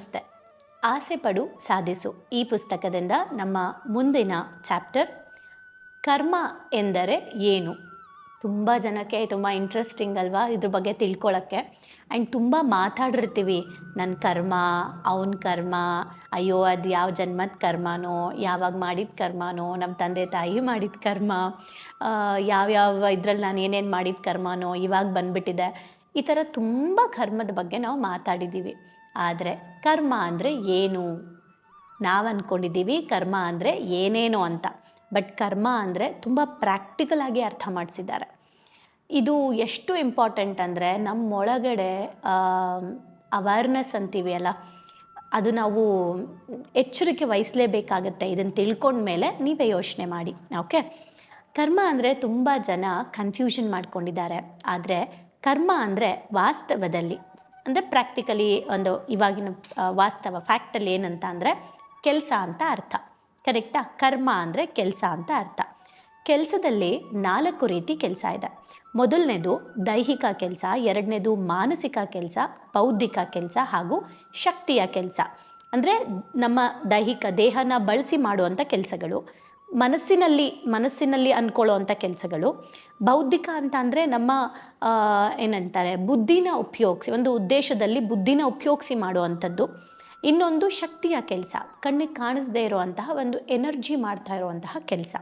ನಮಸ್ತೆ. ಆಸೆ ಪಡು, ಸಾಧಿಸು. ಈ ಪುಸ್ತಕದಿಂದ ನಮ್ಮ ಮುಂದಿನ ಚಾಪ್ಟರ್, ಕರ್ಮ ಎಂದರೆ ಏನು? ತುಂಬ ಜನಕ್ಕೆ ತುಂಬ ಇಂಟ್ರೆಸ್ಟಿಂಗ್ ಅಲ್ವಾ ಇದ್ರ ಬಗ್ಗೆ ತಿಳ್ಕೊಳ್ಳೋಕ್ಕೆ ಆ್ಯಂಡ್ ತುಂಬ ಮಾತಾಡಿರ್ತೀವಿ. ನನ್ನ ಕರ್ಮ, ಅವನ ಕರ್ಮ, ಅಯ್ಯೋ, ಅದು ಯಾವ ಜನ್ಮದ ಕರ್ಮನೋ, ಯಾವಾಗ ಮಾಡಿದ ಕರ್ಮನೋ ನಮ್ಮ ತಂದೆ ತಾಯಿ ಮಾಡಿದ ಕರ್ಮ ಯಾವ್ಯಾವ ಇದ್ರಲ್ಲಿ ನಾನು ಏನೇನು ಮಾಡಿದ ಕರ್ಮನೋ, ಇವಾಗ ಬಂದುಬಿಟ್ಟಿದೆ. ಈ ಥರ ತುಂಬ ಕರ್ಮದ ಬಗ್ಗೆ ನಾವು ಮಾತಾಡಿದ್ದೀವಿ ಆದರೆ ಕರ್ಮ ಅಂದರೆ ಏನು? ನಾವು ಅಂದ್ಕೊಂಡಿದ್ದೀವಿ ಕರ್ಮ ಅಂದರೆ ಏನೇನೋ ಅಂತ. ಬಟ್ ಕರ್ಮ ಅಂದರೆ ತುಂಬ ಪ್ರಾಕ್ಟಿಕಲ್ ಆಗಿ ಅರ್ಥ ಮಾಡಿಸಿದ್ದಾರೆ. ಇದು ಎಷ್ಟು ಇಂಪಾರ್ಟೆಂಟ್ ಅಂದರೆ ನಮ್ಮೊಳಗಡೆ ಅವೇರ್ನೆಸ್ ಅಂತೀವಿ ಅಲ್ಲ? ಅದು ನಾವು ಎಚ್ಚರಿಕೆ ವಹಿಸಲೇಬೇಕಾಗತ್ತೆ. ಇದನ್ನು ತಿಳ್ಕೊಂಡ್ಮೇಲೆ ನೀವೇ ಯೋಚನೆ ಮಾಡಿ. ಓಕೆ ಕರ್ಮ ಅಂದರೆ ತುಂಬ ಜನ ಕನ್ಫ್ಯೂಷನ್ ಮಾಡ್ಕೊಂಡಿದ್ದಾರೆ. ಆದರೆ ಕರ್ಮ ಅಂದರೆ ವಾಸ್ತವದಲ್ಲಿ ಅಂದರೆ ಪ್ರಾಕ್ಟಿಕಲಿ ಒಂದು ಇವಾಗಿನ ವಾಸ್ತವ ಫ್ಯಾಕ್ಟಲ್ಲಿ ಏನಂತ ಅಂದರೆ ಕೆಲಸ ಅಂತ ಅರ್ಥ. ಕರೆಕ್ಟಾ ಕರ್ಮ ಅಂದರೆ ಕೆಲಸ ಅಂತ ಅರ್ಥ. ಕೆಲಸದಲ್ಲಿ ನಾಲ್ಕು ರೀತಿ ಕೆಲಸ ಇದೆ. ಮೊದಲನೇದು ದೈಹಿಕ ಕೆಲಸ, ಎರಡನೇದು ಮಾನಸಿಕ ಕೆಲಸ, ಬೌದ್ಧಿಕ ಕೆಲಸ ಹಾಗೂ ಶಕ್ತಿಯ ಕೆಲಸ. ಅಂದರೆ ನಮ್ಮ ದೈಹಿಕ ದೇಹನ ಬಳಸಿ ಮಾಡುವಂಥ ಕೆಲಸಗಳು. ಮನಸ್ಸಿನಲ್ಲಿ ಮನಸ್ಸಿನಲ್ಲಿ ಅಂದ್ಕೊಳ್ಳೋವಂಥ ಕೆಲಸಗಳು. ಬೌದ್ಧಿಕ ಅಂತ ಅಂದರೆ ನಮ್ಮ ಏನಂತಾರೆ, ಬುದ್ಧಿನ ಉಪಯೋಗಿಸಿ, ಒಂದು ಉದ್ದೇಶದಲ್ಲಿ ಬುದ್ಧಿನ ಉಪಯೋಗಿಸಿ ಮಾಡುವಂಥದ್ದು. ಇನ್ನೊಂದು ಶಕ್ತಿಯ ಕೆಲಸ, ಕಣ್ಣಿಗೆ ಕಾಣಿಸದೇ ಇರುವಂತಹ ಒಂದು ಎನರ್ಜಿ ಮಾಡ್ತಾ ಇರುವಂತಹ ಕೆಲಸ.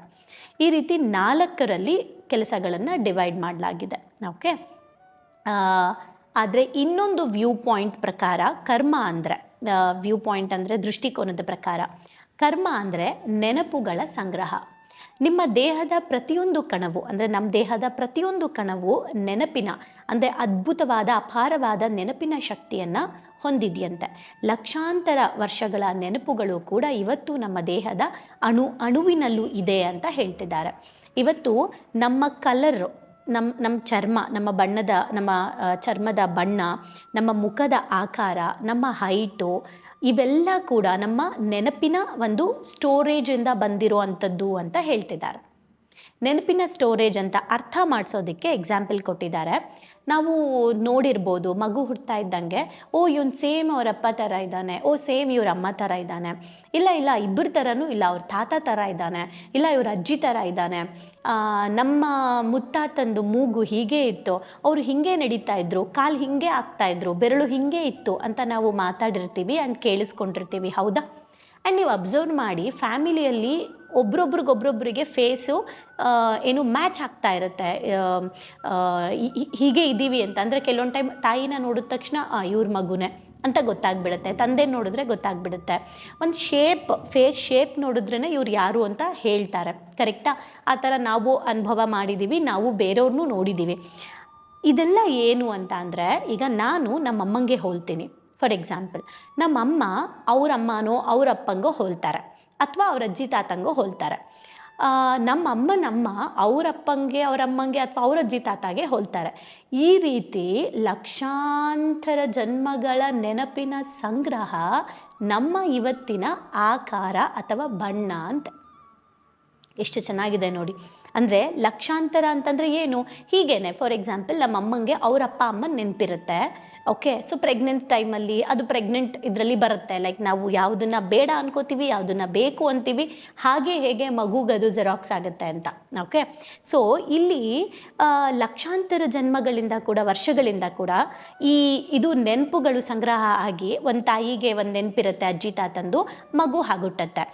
ಈ ರೀತಿ ನಾಲ್ಕರಲ್ಲಿ ಕೆಲಸಗಳನ್ನು ಡಿವೈಡ್ ಮಾಡಲಾಗಿದೆ. ಓಕೆ? ಆದರೆ ಇನ್ನೊಂದು ವ್ಯೂ ಪಾಯಿಂಟ್ ಪ್ರಕಾರ ಕರ್ಮ ಅಂದರೆ ವ್ಯೂ ಪಾಯಿಂಟ್ ಅಂದರೆ ದೃಷ್ಟಿಕೋನದ ಪ್ರಕಾರ. ಕರ್ಮ ಅಂದರೆ ನೆನಪುಗಳ ಸಂಗ್ರಹ. ನಿಮ್ಮ ದೇಹದ ಪ್ರತಿಯೊಂದು ಕಣವು ಅಂದರೆ ನಮ್ಮ ದೇಹದ ಪ್ರತಿಯೊಂದು ಕಣವು ನೆನಪಿನ ಅಂದರೆ ಅದ್ಭುತವಾದ, ಅಪಾರವಾದ ನೆನಪಿನ ಶಕ್ತಿಯನ್ನು ಹೊಂದಿದೆಯಂತೆ. ಲಕ್ಷಾಂತರ ವರ್ಷಗಳ ನೆನಪುಗಳು ಕೂಡ ಇವತ್ತು ನಮ್ಮ ದೇಹದ ಅಣು, ಅಣುವಿನಲ್ಲೂ ಇದೆ ಅಂತ ಹೇಳ್ತಿದ್ದಾರೆ. ಇವತ್ತು ನಮ್ಮ ಕಲರ್ ನಮ್ಮ ನಮ್ಮ ಚರ್ಮ, ನಮ್ಮ ಬಣ್ಣದ, ನಮ್ಮ ಚರ್ಮದ ಬಣ್ಣ, ನಮ್ಮ ಮುಖದ ಆಕಾರ, ನಮ್ಮ ಹೈಟು ಇವೆಲ್ಲ ಕೂಡ ನಮ್ಮ ನೆನಪಿನ ಒಂದು ಸ್ಟೋರೇಜಿಂದ ಬಂದಿರೋ ಅಂಥದ್ದು ಅಂತ ಹೇಳ್ತಿದ್ದಾರೆ. ನೆನಪಿನ ಸ್ಟೋರೇಜ್ ಅಂತ ಅರ್ಥ ಮಾಡಿಸೋದಕ್ಕೆ ಎಕ್ಸಾಂಪಲ್ ಕೊಟ್ಟಿದ್ದಾರೆ. ನಾವು ನೋಡಿರ್ಬೋದು, ಮಗು ಹುಡ್ತಾ ಇದ್ದಂಗೆ, ಓ, ಇವನು ಸೇಮ್ ಅವ್ರ ಅಪ್ಪ ಥರ ಇದ್ದಾನೆ, ಓ ಸೇಮ್ ಇವ್ರ ಅಮ್ಮ ಥರ ಇದ್ದಾನೆ. ಇಲ್ಲ ಇಲ್ಲ ಇಬ್ಬರ ಥರನೂ ಇಲ್ಲ, ಅವ್ರ ತಾತ ಥರ ಇದ್ದಾನೆ, ಇಲ್ಲ, ಇವ್ರ ಅಜ್ಜಿ ಥರ ಇದ್ದಾನೆ. ನಮ್ಮ ಮುತ್ತಾತಂದು ಮೂಗು ಹೀಗೆ ಇತ್ತು, ಅವರು ಹಿಂಗೆ ನಡೀತಾ ಇದ್ರು, ಕಾಲು ಹೀಗೆ ಆಗ್ತಾ ಇದ್ರು, ಬೆರಳು ಹಿಂಗೆ ಇತ್ತು ಅಂತ ನಾವು ಮಾತಾಡಿರ್ತೀವಿ ಆ್ಯಂಡ್ ಕೇಳಿಸ್ಕೊಂಡಿರ್ತೀವಿ, ಹೌದಾ? ಆ್ಯಂಡ್ ನೀವು ಅಬ್ಸರ್ವ್ ಮಾಡಿ ಫ್ಯಾಮಿಲಿಯಲ್ಲಿ ಒಬ್ರೊಬ್ರಿಗೊಬ್ರೊಬ್ರಿಗೆ ಫೇಸು ಏನು ಮ್ಯಾಚ್ ಆಗ್ತಾ ಇರುತ್ತೆ. ಹೀಗೆ ಇದ್ದೀವಿ ಅಂತ. ಅಂದರೆ ಕೆಲವೊಂದು ಟೈಮ್ ತಾಯಿನ ನೋಡಿದ ತಕ್ಷಣ ಇವ್ರ ಮಗುನೇ ಅಂತ ಗೊತ್ತಾಗ್ಬಿಡುತ್ತೆ. ತಂದೆ ನೋಡಿದ್ರೆ ಗೊತ್ತಾಗ್ಬಿಡುತ್ತೆ. ಒಂದು ಶೇಪ್ ಫೇಸ್ ಶೇಪ್ ನೋಡಿದ್ರೇ ಇವ್ರು ಯಾರು ಅಂತ ಹೇಳ್ತಾರೆ. ಕರೆಕ್ಟಾ ಆ? ಥರ ನಾವು ಅನುಭವ ಮಾಡಿದ್ದೀವಿ ನಾವು ಬೇರೆಯವ್ರನ್ನೂ ನೋಡಿದ್ದೀವಿ ಇದೆಲ್ಲ ಏನು ಅಂತ ಅಂದರೆ, ಈಗ ನಾನು ನಮ್ಮ ಅಮ್ಮಂಗೆ ಹೋಲ್ತೀನಿ. ಫಾರ್ ಎಕ್ಸಾಂಪಲ್ ನಮ್ಮಮ್ಮ ಅವ್ರ ಅಮ್ಮನೋ ಅವ್ರ ಅಪ್ಪಂಗೋ ಹೋಲ್ತಾರೆ ಅಥವಾ ಅವ್ರ ಅಜ್ಜಿ ತಾತಂಗೋ ಹೋಲ್ತಾರೆ. ನಮ್ಮಮ್ಮ ನಮ್ಮ ಅಮ್ಮನಮ್ಮ ಅವ್ರ ಅಪ್ಪಂಗೆ ಅವ್ರ ಅಮ್ಮಂಗೆ ಅಥವಾ ಅವ್ರ ಅಜ್ಜಿ ತಾತಾಗೆ ಹೋಲ್ತಾರೆ. ಈ ರೀತಿ ಲಕ್ಷಾಂತರ ಜನ್ಮಗಳ ನೆನಪಿನ ಸಂಗ್ರಹ ನಮ್ಮ ಇವತ್ತಿನ ಆಕಾರ ಅಥವಾ ಬಣ್ಣ ಅಂತ. ಎಷ್ಟು ಚೆನ್ನಾಗಿದೆ ನೋಡಿ. ಅಂದರೆ ಲಕ್ಷಾಂತರ ಅಂತಂದರೆ ಏನು? ಹೀಗೇನೆ ಫಾರ್ ಎಕ್ಸಾಂಪಲ್ ನಮ್ಮ ಅಮ್ಮಂಗೆ ಅವರ ಅಪ್ಪ ಅಮ್ಮ ನೆನಪಿರುತ್ತೆ. ಓಕೆ ಸೊ ಪ್ರೆಗ್ನೆಂಟ್ ಟೈಮಲ್ಲಿ ಅದು ಪ್ರೆಗ್ನೆಂಟ್ ಇದರಲ್ಲಿ ಬರುತ್ತೆ. ಲೈಕ್ ನಾವು ಯಾವುದನ್ನ ಬೇಡ ಅನ್ಕೋತೀವಿ, ಯಾವುದನ್ನ ಬೇಕು ಅಂತೀವಿ, ಹಾಗೆ ಹೇಗೆ ಮಗುಗದು ಜೆರಾಕ್ಸ್ ಆಗುತ್ತೆ ಅಂತ. ಓಕೆ ಸೊ ಇಲ್ಲಿ ಲಕ್ಷಾಂತರ ಜನ್ಮಗಳಿಂದ ಕೂಡ, ವರ್ಷಗಳಿಂದ ಕೂಡ ಈ, ಇದು ನೆನಪುಗಳು ಸಂಗ್ರಹ ಆಗಿ ಒಂದು ತಾಯಿಗೆ ಒಂದು ನೆನಪಿರುತ್ತೆ, ಅಜ್ಜಿ ತಾತಂದು ಮಗು ಆಗುಟ್ಟತ್ತೆ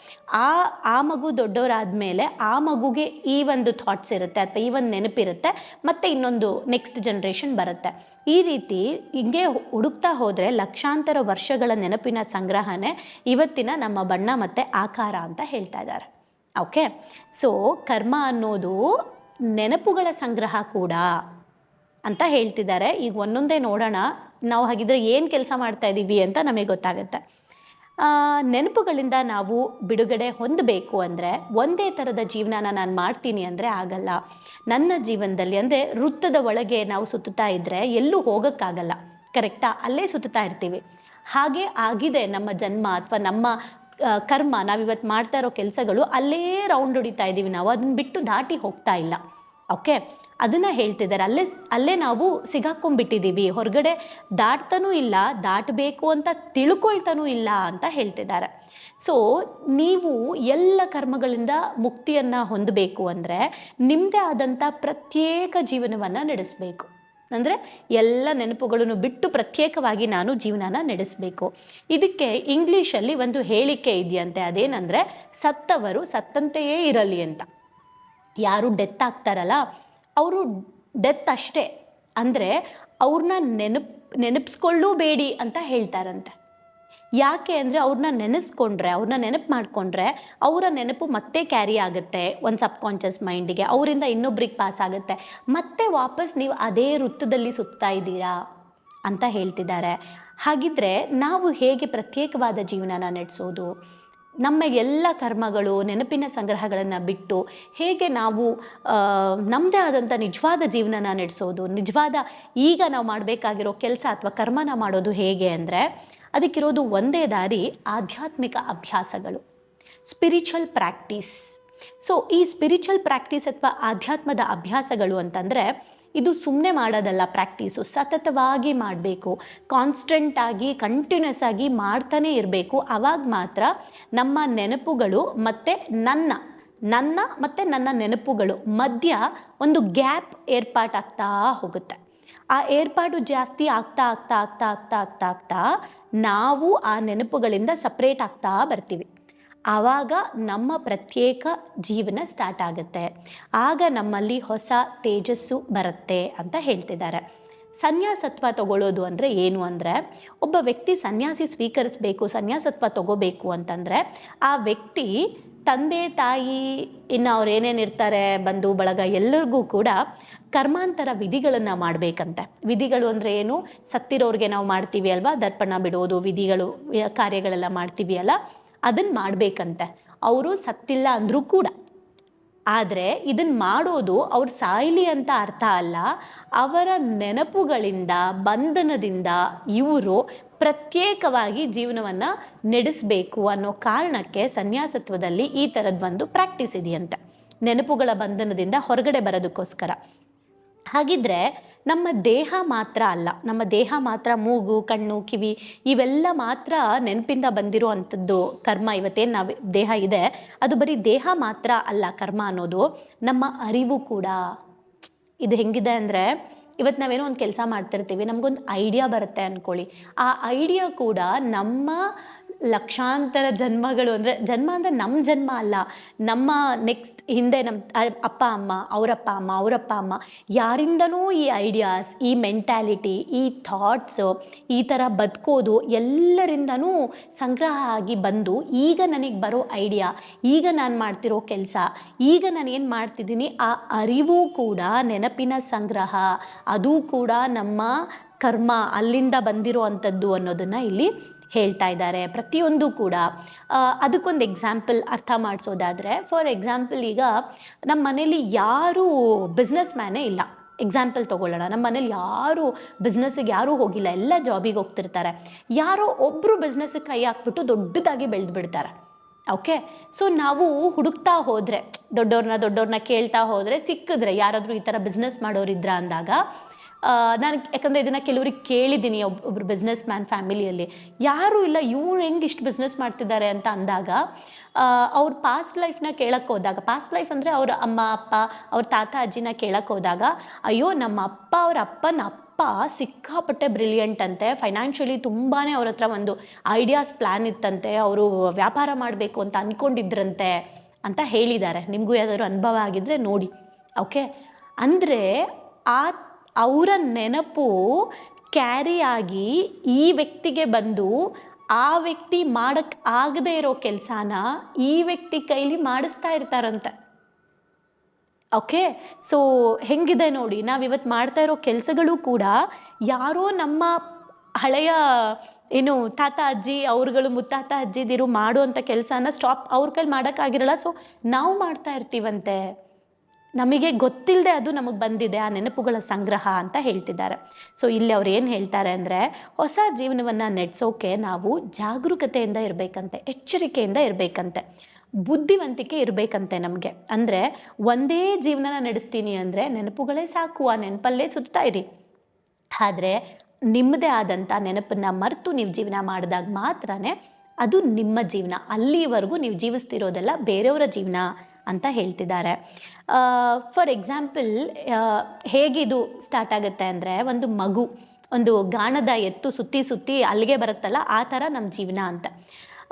ಆ ಆ ಮಗು ದೊಡ್ಡವರಾದ ಮೇಲೆ ಆ ಮಗುಗೆ ಈ ಒಂದು ಥಾಟ್ಸ್ ಇರುತ್ತೆ, ಅಥವಾ ಈ ಒಂದು ನೆನಪಿರುತ್ತೆ, ಮತ್ತೆ ಇನ್ನೊಂದು ನೆಕ್ಸ್ಟ್ ಜನ್ರೇಷನ್ ಬರುತ್ತೆ. ಈ ರೀತಿ ಹಿಂಗೆ ಹುಡುಕ್ತಾ ಹೋದರೆ ಲಕ್ಷಾಂತರ ವರ್ಷಗಳ ನೆನಪಿನ ಸಂಗ್ರಹನೇ ಇವತ್ತಿನ ನಮ್ಮ ಬಣ್ಣ ಮತ್ತು ಆಕಾರ ಅಂತ ಹೇಳ್ತಾ ಇದ್ದಾರೆ. ಓಕೆ? ಸೊ ಕರ್ಮ ಅನ್ನೋದು ನೆನಪುಗಳ ಸಂಗ್ರಹ ಕೂಡ ಅಂತ ಹೇಳ್ತಿದ್ದಾರೆ. ಈಗ ಒಂದೊಂದೇ ನೋಡೋಣ. ನಾವು ಹಾಗಿದ್ರೆ ಏನು ಕೆಲಸ ಮಾಡ್ತಾ ಇದ್ದೀವಿ ಅಂತ ನಮಗೆ ಗೊತ್ತಾಗುತ್ತೆ. ನೆನಪುಗಳಿಂದ ನಾವು ಬಿಡುಗಡೆ ಹೊಂದಬೇಕು ಅಂದರೆ ಒಂದೇ ಥರದ ಜೀವನನ ನಾನು ಮಾಡ್ತೀನಿ ಅಂದರೆ ಆಗಲ್ಲ. ನನ್ನ ಜೀವನದಲ್ಲಿ ಅಂದರೆ ವೃತ್ತದ ಒಳಗೆ ನಾವು ಸುತ್ತುತ್ತಾ ಇದ್ದರೆ ಎಲ್ಲೂ ಹೋಗೋಕ್ಕಾಗಲ್ಲ. ಕರೆಕ್ಟಾ? ಅಲ್ಲೇ ಸುತ್ತುತ್ತಾ ಇರ್ತೀವಿ. ಹಾಗೆ ಆಗಿದೆ ನಮ್ಮ ಜನ್ಮ ಅಥವಾ ನಮ್ಮ ಕರ್ಮ. ನಾವಿವತ್ತು ಮಾಡ್ತಾ ಇರೋ ಕೆಲಸಗಳು ಅಲ್ಲೇ ರೌಂಡ್ ಹೊಡಿತಾ ಇದ್ದೀವಿ ನಾವು. ಅದನ್ನ ಬಿಟ್ಟು ದಾಟಿ ಹೋಗ್ತಾ ಇಲ್ಲ. ಓಕೆ ಅದನ್ನು ಹೇಳ್ತಿದ್ದಾರೆ. ಅಲ್ಲೇ ಅಲ್ಲೇ ನಾವು ಸಿಗಾಕೊಂಡ್ಬಿಟ್ಟಿದ್ದೀವಿ. ಹೊರಗಡೆ ದಾಟ್ತಾನೂ ಇಲ್ಲ, ದಾಟಬೇಕು ಅಂತ ತಿಳ್ಕೊಳ್ತಾನೂ ಇಲ್ಲ ಅಂತ ಹೇಳ್ತಿದ್ದಾರೆ. ಸೊ ನೀವು ಎಲ್ಲ ಕರ್ಮಗಳಿಂದ ಮುಕ್ತಿಯನ್ನು ಹೊಂದಬೇಕು ಅಂದರೆ ನಿಮ್ಮದೇ ಆದಂಥ ಪ್ರತ್ಯೇಕ ಜೀವನವನ್ನು ನಡೆಸಬೇಕು. ಅಂದರೆ ಎಲ್ಲ ನೆನಪುಗಳನ್ನು ಬಿಟ್ಟು ಪ್ರತ್ಯೇಕವಾಗಿ ನಾನು ಜೀವನನ ನಡೆಸಬೇಕು. ಇದಕ್ಕೆ ಇಂಗ್ಲೀಷಲ್ಲಿ ಒಂದು ಹೇಳಿಕೆ ಇದೆಯಂತೆ. ಅದೇನಂದರೆ, ಸತ್ತವರು ಸತ್ತಂತೆಯೇ ಇರಲಿ ಅಂತ. ಯಾರು ಡೆತ್ ಆಗ್ತಾರಲ್ಲ ಅವರು ಡೆತ್ ಅಷ್ಟೇ. ಅಂದರೆ ಅವ್ರನ್ನ ನೆನಪು, ನೆನಪಿಸ್ಕೊಳ್ಳೂಬೇಡಿ ಅಂತ ಹೇಳ್ತಾರಂತೆ. ಯಾಕೆ ಅಂದರೆ ಅವ್ರನ್ನ ನೆನೆಸ್ಕೊಂಡ್ರೆ ಅವ್ರನ್ನ ನೆನಪು ಮಾಡಿಕೊಂಡ್ರೆ ಅವರ ನೆನಪು ಮತ್ತೆ ಕ್ಯಾರಿ ಆಗುತ್ತೆ ಒಂದು ಸಬ್ ಕಾನ್ಷಿಯಸ್ ಮೈಂಡಿಗೆ ಅವರಿಂದ ಇನ್ನೊಬ್ರಿಗೆ ಪಾಸ್ ಆಗುತ್ತೆ. ಮತ್ತೆ ವಾಪಸ್ ನೀವು ಅದೇ ವೃತ್ತದಲ್ಲಿ ಸುತ್ತಾ ಇದ್ದೀರಾ ಅಂತ ಹೇಳ್ತಿದ್ದಾರೆ. ಹಾಗಿದ್ರೆ ನಾವು ಹೇಗೆ ಪ್ರತ್ಯೇಕವಾದ ಜೀವನನ ನಡೆಸೋದು? ನಮ್ಮ ಎಲ್ಲ ಕರ್ಮಗಳು, ನೆನಪಿನ ಸಂಗ್ರಹಗಳನ್ನು ಬಿಟ್ಟು ಹೇಗೆ ನಾವು ನಮ್ಮದೇ ಆದಂಥ ನಿಜವಾದ ಜೀವನನ ನಡೆಸೋದು, ನಿಜವಾದ ಈಗ ನಾವು ಮಾಡಬೇಕಾಗಿರೋ ಕೆಲಸ ಅಥವಾ ಕರ್ಮನ ಮಾಡೋದು ಹೇಗೆ ಅಂದರೆ ಅದಕ್ಕಿರೋದು ಒಂದೇ ದಾರಿ ಆಧ್ಯಾತ್ಮಿಕ ಅಭ್ಯಾಸಗಳು ಸ್ಪಿರಿಚುವಲ್ ಪ್ರಾಕ್ಟೀಸ್ ಸೊ ಈ ಸ್ಪಿರಿಚುವಲ್ ಪ್ರಾಕ್ಟೀಸ್ ಅಥವಾ ಆಧ್ಯಾತ್ಮದ ಅಭ್ಯಾಸಗಳು ಅಂತಂದರೆ ಇದು ಸುಮ್ಮನೆ ಮಾಡೋದಲ್ಲ ಪ್ರಾಕ್ಟೀಸು ಸತತವಾಗಿ ಮಾಡಬೇಕು. ಕಾನ್ಸ್ಟೆಂಟಾಗಿ ಕಂಟಿನ್ಯೂಸ್ ಆಗಿ ಮಾಡ್ತಾನೇ ಇರಬೇಕು. ಆವಾಗ ಮಾತ್ರ ನಮ್ಮ ನೆನಪುಗಳು ಮತ್ತು ನನ್ನ ನನ್ನ ಮತ್ತು ನನ್ನ ನೆನಪುಗಳು ಮಧ್ಯ ಒಂದು ಗ್ಯಾಪ್ ಏರ್ಪಾಟಾಗ್ತಾ ಹೋಗುತ್ತೆ. ಆ ಏರ್ಪಾಡು ಜಾಸ್ತಿ ಆಗ್ತಾ ಆಗ್ತಾ ಆಗ್ತಾ ಆಗ್ತಾ ಆಗ್ತಾ ಆಗ್ತಾ ನಾವು ಆ ನೆನಪುಗಳಿಂದ ಸಪ್ರೇಟ್ ಆಗ್ತಾ ಬರ್ತೀವಿ. ಆವಾಗ ನಮ್ಮ ಪ್ರತ್ಯೇಕ ಜೀವನ ಸ್ಟಾರ್ಟ್ ಆಗುತ್ತೆ. ಆಗ ನಮ್ಮಲ್ಲಿ ಹೊಸ ತೇಜಸ್ಸು ಬರುತ್ತೆ ಅಂತ ಹೇಳ್ತಿದ್ದಾರೆ. ಸನ್ಯಾಸತ್ವ ತಗೊಳ್ಳೋದು ಅಂದರೆ ಏನು ಅಂದರೆ, ಒಬ್ಬ ವ್ಯಕ್ತಿ ಸನ್ಯಾಸಿ ಸ್ವೀಕರಿಸಬೇಕು, ಸನ್ಯಾಸತ್ವ ತಗೋಬೇಕು ಅಂತಂದರೆ, ಆ ವ್ಯಕ್ತಿ ತಂದೆ, ತಾಯಿ, ಇನ್ನು ಅವ್ರು ಏನೇನು ಇರ್ತಾರೆ, ಬಂಧು, ಬಳಗ, ಎಲ್ಲರಿಗೂ ಕೂಡ ಕರ್ಮಾಂತರ ವಿಧಿಗಳನ್ನು ಮಾಡಬೇಕಂತೆ. ವಿಧಿಗಳು ಅಂದರೆ ಏನು? ಸತ್ತಿರೋರಿಗೆ ನಾವು ಮಾಡ್ತೀವಿ ಅಲ್ವಾ? ದರ್ಪಣ ಬಿಡೋದು, ವಿಧಿಗಳು, ಕಾರ್ಯಗಳೆಲ್ಲ ಮಾಡ್ತೀವಿ ಅಲ್ಲ? ಅದನ್ನು ಮಾಡಬೇಕಂತೆ. ಅವರು ಸತ್ತಿಲ್ಲ ಅಂದರೂ ಕೂಡ. ಆದರೆ ಇದನ್ನು ಮಾಡೋದು ಅವ್ರು ಸಾಯ್ಲಿ ಅಂತ ಅರ್ಥ ಅಲ್ಲ. ಅವರ ನೆನಪುಗಳಿಂದ, ಬಂಧನದಿಂದ ಇವರು ಪ್ರತ್ಯೇಕವಾಗಿ ಜೀವನವನ್ನು ನಡೆಸಬೇಕು ಅನ್ನೋ ಕಾರಣಕ್ಕೆ ಸನ್ಯಾಸತ್ವದಲ್ಲಿ ಈ ಥರದ್ದು ಪ್ರಾಕ್ಟೀಸ್ ಇದೆಯಂತೆ. ನೆನಪುಗಳ ಬಂಧನದಿಂದ ಹೊರಗಡೆ ಬರೋದಕ್ಕೋಸ್ಕರ. ಹಾಗಿದ್ರೆ ನಮ್ಮ ದೇಹ ಮಾತ್ರ ಅಲ್ಲ, ನಮ್ಮ ದೇಹ ಮಾತ್ರ ಮೂಗು, ಕಣ್ಣು, ಕಿವಿ ಇವೆಲ್ಲ ಮಾತ್ರ ನೆನಪಿಂದ ಬಂದಿರುವಂಥದ್ದು ಕರ್ಮ. ಇವತ್ತೇನು ನಾವು ದೇಹ ಇದೆ, ಅದು ಬರೀ ದೇಹ ಮಾತ್ರ ಅಲ್ಲ ಕರ್ಮ ಅನ್ನೋದು, ನಮ್ಮ ಅರಿವು ಕೂಡ. ಇದು ಹೆಂಗಿದೆ ಅಂದರೆ, ಇವತ್ತು ನಾವೇನೋ ಒಂದು ಕೆಲಸ ಮಾಡ್ತಿರ್ತೀವಿ, ನಮಗೊಂದು ಐಡಿಯಾ ಬರುತ್ತೆ ಅಂದ್ಕೊಳ್ಳಿ ಆ ಐಡಿಯಾ ಕೂಡ ನಮ್ಮ ಲಕ್ಷಾಂತರ ಜನ್ಮಗಳು ಅಂದರೆ ಜನ್ಮ ಅಂದರೆ ನಮ್ಮ ಜನ್ಮ ಅಲ್ಲ. ನಮ್ಮ ನೆಕ್ಸ್ಟ್ ಹಿಂದೆ ನಮ್ಮ ಅಪ್ಪ, ಅಮ್ಮ, ಅವರಪ್ಪ ಅಮ್ಮ ಅವರಪ್ಪ, ಅಮ್ಮ ಯಾರಿಂದನೂ ಈ ಐಡಿಯಾಸ್ ಈ ಮೆಂಟ್ಯಾಲಿಟಿ ಈ ಥಾಟ್ಸು ಈ ಥರ ಬದುಕೋದು ಎಲ್ಲರಿಂದನೂ ಸಂಗ್ರಹ ಆಗಿ ಬಂದು ಈಗ ನನಗೆ ಬರೋ ಐಡಿಯಾ ಈಗ ನಾನು ಮಾಡ್ತಿರೋ ಕೆಲಸ, ಈಗ ನಾನು ಏನು ಮಾಡ್ತಿದ್ದೀನಿ ಆ ಅರಿವು ಕೂಡ, ನೆನಪಿನ ಸಂಗ್ರಹ, ಅದು ಕೂಡ ನಮ್ಮ ಕರ್ಮ ಅಲ್ಲಿಂದ ಬಂದಿರೋ ಅಂಥದ್ದು ಅನ್ನೋದನ್ನು ಇಲ್ಲಿ ಹೇಳ್ತಾ ಇದ್ದಾರೆ ಪ್ರತಿಯೊಂದು ಕೂಡ. ಅದಕ್ಕೊಂದು ಎಕ್ಸಾಂಪಲ್ ಅರ್ಥ ಮಾಡಿಸೋದಾದರೆ ಫಾರ್ ಎಕ್ಸಾಂಪಲ್ ಈಗ ನಮ್ಮ ಮನೇಲಿ ಯಾರೂ ಬಿಸ್ನೆಸ್ ಮ್ಯಾನೇ ಇಲ್ಲ. ಎಕ್ಸಾಂಪಲ್ ತೊಗೊಳ್ಳೋಣ. ನಮ್ಮ ಮನೇಲಿ ಯಾರು ಬಿಸ್ನೆಸ್ಸಿಗೆ ಯಾರೂ ಹೋಗಿಲ್ಲ. ಎಲ್ಲ ಜಾಬಿಗೆ ಹೋಗ್ತಿರ್ತಾರೆ. ಯಾರೋ ಒಬ್ಬರು ಬಿಸ್ನೆಸ್ಸಿಗೆ ಕೈ ಹಾಕ್ಬಿಟ್ಟು ದೊಡ್ಡದಾಗಿ ಬೆಳೆದು ಬಿಡ್ತಾರೆ ಓಕೆ ಸೊ ನಾವು ಹುಡುಕ್ತಾ ಹೋದರೆ, ದೊಡ್ಡವ್ರನ್ನ ದೊಡ್ಡವ್ರನ್ನ ಕೇಳ್ತಾ ಹೋದರೆ, ಸಿಕ್ಕಿದ್ರೆ, ಯಾರಾದರೂ ಈ ಥರ ಬಿಸ್ನೆಸ್ ಮಾಡೋರಿದ್ರ ಅಂದಾಗ ನಾನು ಯಾಕಂದರೆ ಇದನ್ನು ಕೆಲವ್ರಿಗೆ ಕೇಳಿದ್ದೀನಿ ಒಬ್ಬ ಒಬ್ಬರು ಬಿಸ್ನೆಸ್ ಮ್ಯಾನ್ ಫ್ಯಾಮಿಲಿಯಲ್ಲಿ ಯಾರೂ ಇಲ್ಲ ಇವ್ರು ಹೆಂಗೆ ಇಷ್ಟು ಬಿಸ್ನೆಸ್ ಮಾಡ್ತಿದ್ದಾರೆ ಅಂತ ಅಂದಾಗ ಅವ್ರ ಪಾಸ್ಟ್ ಲೈಫ್ನ ಕೇಳಕ್ಕೆ ಹೋದಾಗ ಪಾಸ್ಟ್ ಲೈಫ್ ಅಂದರೆ ಅವ್ರ ಅಮ್ಮ, ಅಪ್ಪ, ಅವ್ರ ತಾತ, ಅಜ್ಜಿನ ಕೇಳಕ್ಕೆ ಹೋದಾಗ, ಅಯ್ಯೋ, ನಮ್ಮ ಅಪ್ಪ, ಅವ್ರ ಅಪ್ಪನ ಅಪ್ಪ ಸಿಕ್ಕಾಪಟ್ಟೆ ಬ್ರಿಲಿಯಂಟ್ ಅಂತೆ. ಫೈನಾನ್ಷಿಯಲಿ ತುಂಬಾ ಅವ್ರ ಹತ್ರ ಒಂದು ಐಡಿಯಾಸ್ ಪ್ಲ್ಯಾನ್ ಇತ್ತಂತೆ. ಅವರು ವ್ಯಾಪಾರ ಮಾಡಬೇಕು ಅಂತ ಅಂದ್ಕೊಂಡಿದ್ರಂತೆ ಅಂತ ಹೇಳಿದ್ದಾರೆ. ನಿಮಗೂ ಯಾವ್ದಾದ್ರು ಅನುಭವ ಆಗಿದ್ದರೆ ನೋಡಿ. ಓಕೆ ಅಂದರೆ, ಆ ಅವರ ನೆನಪು ಕ್ಯಾರಿ ಆಗಿ ಈ ವ್ಯಕ್ತಿಗೆ ಬಂದು ಆ ವ್ಯಕ್ತಿ ಮಾಡಕ್ಕೆ ಆಗದೆ ಇರೋ ಕೆಲಸನ ಈ ವ್ಯಕ್ತಿ ಕೈಲಿ ಮಾಡಿಸ್ತಾ ಇರ್ತಾರಂತೆ. ಓಕೆ ಸೊ ಹೆಂಗಿದೆ ನೋಡಿ ನಾವು ಇವತ್ತು ಮಾಡ್ತಾ ಇರೋ ಕೆಲಸಗಳು ಕೂಡ ಯಾರೋ ನಮ್ಮ ಹಳೆಯ, ಏನು, ತಾತ ಅಜ್ಜಿ, ಅವ್ರುಗಳು ಮುತ್ತಾತ ಅಜ್ಜಿದಿರು ಮಾಡುವಂಥ ಕೆಲಸನ ಸ್ಟಾಪ್ ಅವ್ರ ಕೈಲಿ ಮಾಡೋಕ್ಕಾಗಿರಲ್ಲ ಸೊ ನಾವು ಮಾಡ್ತಾ ಇರ್ತೀವಂತೆ. ನಮಗೆ ಗೊತ್ತಿಲ್ಲದೆ ಅದು ನಮಗೆ ಬಂದಿದೆ, ಆ ನೆನಪುಗಳ ಸಂಗ್ರಹ ಅಂತ ಹೇಳ್ತಿದ್ದಾರೆ. ಸೊ ಇಲ್ಲಿ ಅವ್ರು ಏನು ಹೇಳ್ತಾರೆ ಅಂದರೆ, ಹೊಸ ಜೀವನವನ್ನು ನಡೆಸೋಕೆ ನಾವು ಜಾಗರೂಕತೆಯಿಂದ ಇರಬೇಕಂತೆ, ಎಚ್ಚರಿಕೆಯಿಂದ ಇರಬೇಕಂತೆ, ಬುದ್ಧಿವಂತಿಕೆ ಇರಬೇಕಂತೆ ನಮಗೆ. ಅಂದರೆ, ಒಂದೇ ಜೀವನನ ನಡೆಸ್ತೀನಿ ಅಂದರೆ ನೆನಪುಗಳೇ ಸಾಕು, ಆ ನೆನಪಲ್ಲೇ ಸುತ್ತಾ ಇರಿ. ಆದರೆ ನಿಮ್ಮದೇ ಆದಂಥ ನೆನಪನ್ನು ಮರೆತು ನೀವು ಜೀವನ ಮಾಡಿದಾಗ ಮಾತ್ರನೇ ಅದು ನಿಮ್ಮ ಜೀವನ, ಅಲ್ಲಿವರೆಗೂ ನೀವು ಜೀವಿಸ್ತಿರೋದೆಲ್ಲ ಬೇರೆಯವರ ಜೀವನ ಅಂತ ಹೇಳ್ತಿದ್ದಾರೆ. ಫಾರ್ ಎಕ್ಸಾಂಪಲ್ ಹೇಗಿದು ಸ್ಟಾರ್ಟ್ ಆಗುತ್ತೆ ಅಂದರೆ ಒಂದು ಮಗು, ಒಂದು ಗಾಣದ ಎತ್ತು ಸುತ್ತಿ ಸುತ್ತಿ ಅಲ್ಲಿಗೆ ಬರುತ್ತಲ್ಲ, ಆ ಥರ ನಮ್ಮ ಜೀವನ ಅಂತ.